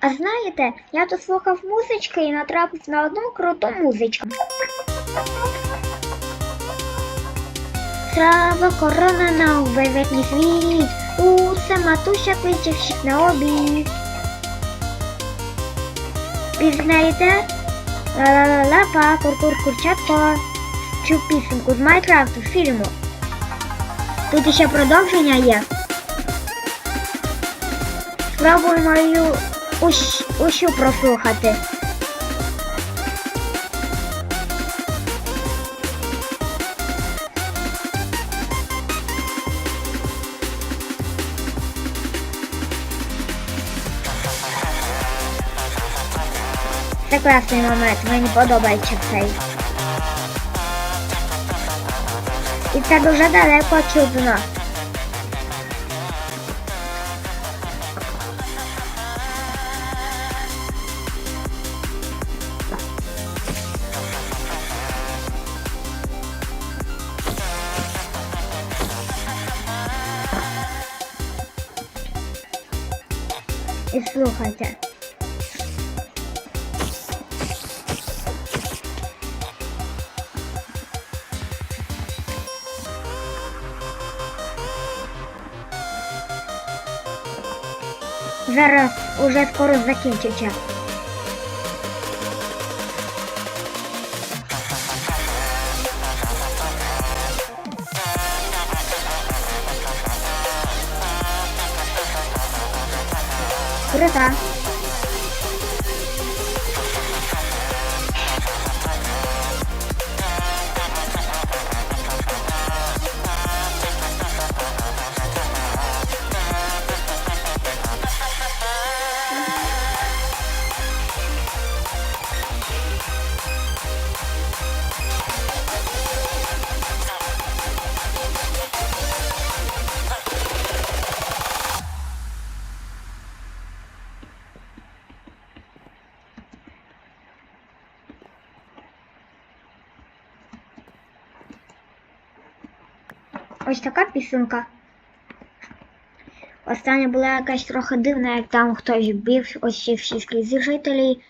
А знаєте, я тут слухав музички і натрапив на одну круту музичку. Трава корона на увесь світ, усе матуся кличе на обід. Пізнаєте? Ла-ла-ла-ла, па, кур-кур, курчатко. Цю пісеньку з Майнкрафту фільму. Тут ще продовження є. Спробуємо її ущ, усю прослухати. Це класний момент, мені подобається цей. І це дуже далеко чудно. І слухайте. Зараз уже скоро закінчиться. 不是啊。Ось така пісенка. Остання була якась трохи дивна, як там хтось бив ось всі скрізі жителі.